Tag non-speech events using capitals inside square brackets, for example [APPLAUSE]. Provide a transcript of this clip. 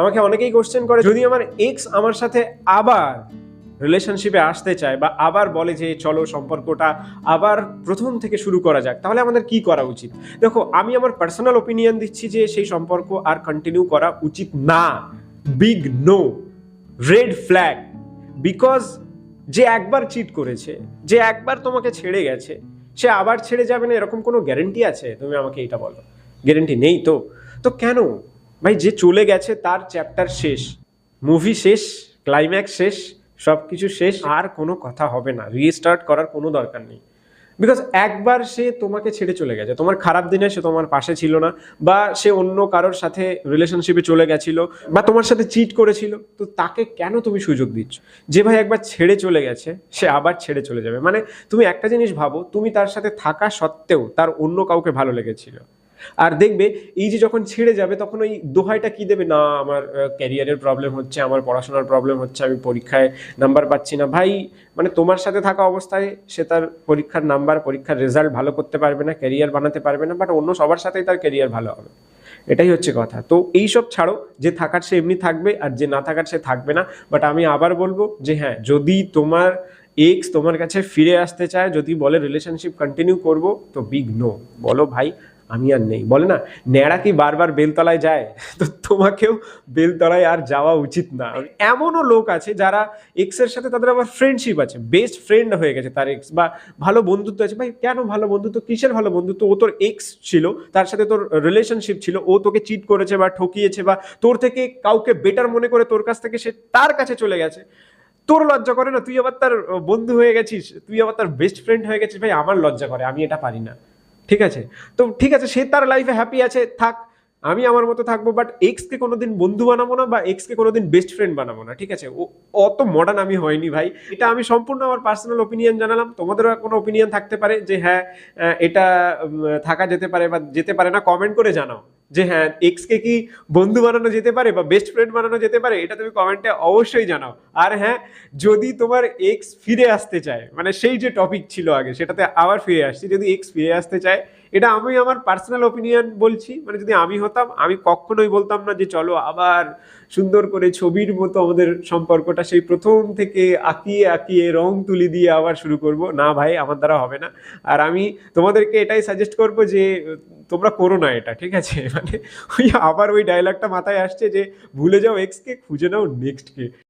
আমাকে অনেকেই কোশ্চেন করে, যদি আমার এক্স আমার সাথে আবার রিলেশনশিপে আসতে চায় বা আবার বলে যে, চলো সম্পর্কটা আবার প্রথম থেকে শুরু করা যাক, তাহলে আমাদের কি করা উচিত? দেখো, আমি আমার পার্সোনাল ওপিনিয়ন দিচ্ছি যে, সেই সম্পর্ক আর কন্টিনিউ করা উচিত না। Big no red flag because যে একবার চিট করেছে, যে একবার তোমাকে ছেড়ে গেছে, সে আবার ছেড়ে যাবে না, এরকম কোনো গ্যারেন্টি আছে? তুমি আমাকে এটা বলো। গ্যারেন্টি নেই তো? তো কেন? ভাই, যে চলে গেছে তার চ্যাপ্টার শেষ। মুভি শেষ ক্লাইম্যাক্স শেষ সব কিছু শেষ, আর কোনো কথা হবে না। রিস্টার্ট করার কোনো দরকার নেই। বিকজ একবার সে তোমাকে ছেড়ে চলে গেছে, তোমার খারাপ দিনে সে তোমার পাশে ছিল না, বা সে অন্য কারোর সাথে রিলেশনশিপে চলে গেছিল, বা তোমার সাথে চিট করেছিল, তো তাকে কেন তুমি সুযোগ দিচ্ছ? যে ভাই একবার ছেড়ে চলে গেছে, সে আবার ছেড়ে চলে যাবে। মানে তুমি একটা জিনিস ভাবো, তুমি তার সাথে থাকা সত্ত্বেও তার অন্য কাউকে ভালো লেগেছিল। আর দেখবে, এই যে যখন ছেড়ে যাবে, তখন ওই দোহাইটা কি দেবে? না, আমার ক্যারিয়ারের প্রবলেম হচ্ছে, আমার পড়াশোনার প্রবলেম হচ্ছে, আমি পরীক্ষায় নাম্বার পাচ্ছি না। ভাই মানে তোমার সাথে থাকা অবস্থায় সে তার পরীক্ষার নাম্বার পরীক্ষার রেজাল্ট ভালো করতে পারবে না ক্যারিয়ার বানাতে পারবে না বাট অন্য সবার সাথেই তার ক্যারিয়ার ভালো হবে। এটাই হচ্ছে কথা। তো এই সব ছাড়ো, যে থাকার সে এমনি থাকবে আর যে না থাকার সে থাকবে না। বাট আমি আবার বলব যে হ্যাঁ যদি তোমার এক্স তোমার কাছে ফিরে আসতে চায়, যদি বলে রিলেশনশিপ কন্টিনিউ করব, তো বিগ নো বলো ভাই আমি আর নেই। বলে না, ন্যাড়া কি বারবার বেলতলায় যায়? তো তোমাকেও বেলতলায় আর যাওয়া উচিত না। এমনও লোক আছে যারা এক্সের সাথে তাদের আবার ফ্রেন্ডশিপ আছে। বেস্ট ফ্রেন্ড হয়ে গেছে তার এক্স বা ভালো বন্ধুত্ব আছে। ভাই, কেন ভালো বন্ধুত্ব? কিসের ভালো বন্ধুত্ব? ও তোর এক্স ছিল, তার সাথে তোর রিলেশনশিপ ছিল, ও তোকে চিট করেছে বা ঠকিয়েছে বা তোর থেকে কাউকে বেটার মনে করে তোর কাছ থেকে সে তার কাছে চলে গেছে। তোর লজ্জা করে না? তুই আবার তার বন্ধু হয়ে গেছিস? তুই আবার তার বেস্ট ফ্রেন্ড হয়ে গেছিস? ভাই, আমার লজ্জা করে, আমি এটা পারি না। ঠিক আছে? তো ঠিক আছে, সে তার লাইফে হ্যাপি আছে, থাক। আমি আমার মতো থাকব বাট এক্সকে কোনোদিন বন্ধু বানাবো না, বা এক্সকে কোনোদিন বেস্ট ফ্রেন্ড বানাবো না, ঠিক আছে? ও, অত মডার্ন আমি হয়নি ভাই। এটা আমি সম্পূর্ণ আমার পার্সোনাল ওপিনিয়ন জানালাম। তোমাদেরও কোনো ওপিনিয়ন থাকতে পারে যে হ্যাঁ এটা থাকা যেতে পারে বা যেতে পারে না কমেন্ট করে জানাও। যে হ্যাঁ এক্সকে কি বন্ধু বানানো যেতে পারে বা বেস্ট ফ্রেন্ড বানানো যেতে পারে, এটা তুমি কমেন্টে অবশ্যই জানাও। আর হ্যাঁ যদি তোমার এক্স ফিরে আসতে চায় মানে সেই যে টপিক ছিল আগে, সেটাতে আবার ফিরে আসছি, যদি এক্স ফিরে আসতে চায় এটা আমি আমার পার্সোনাল ওপিনিয়ন বলছি মানে যদি আমি হতাম, আমি কখনোই বলতাম না যে চলো আবার সুন্দর করে ছবির মতো আমাদের সম্পর্কটা সেই প্রথম থেকে আঁকিয়ে আঁকিয়ে, রং তুলি দিয়ে আবার শুরু করব। না ভাই, আমার দ্বারা হবে না। আর আমি তোমাদেরকে এটাই সাজেস্ট করব যে, তোমরা করো না এটা, ঠিক আছে? [LAUGHS] মানে ওই আবার ওই ডায়লগটা মাথায় আসছে যে, ভুলে যাও এক্সকে খুঁজে নাও নেক্সটকে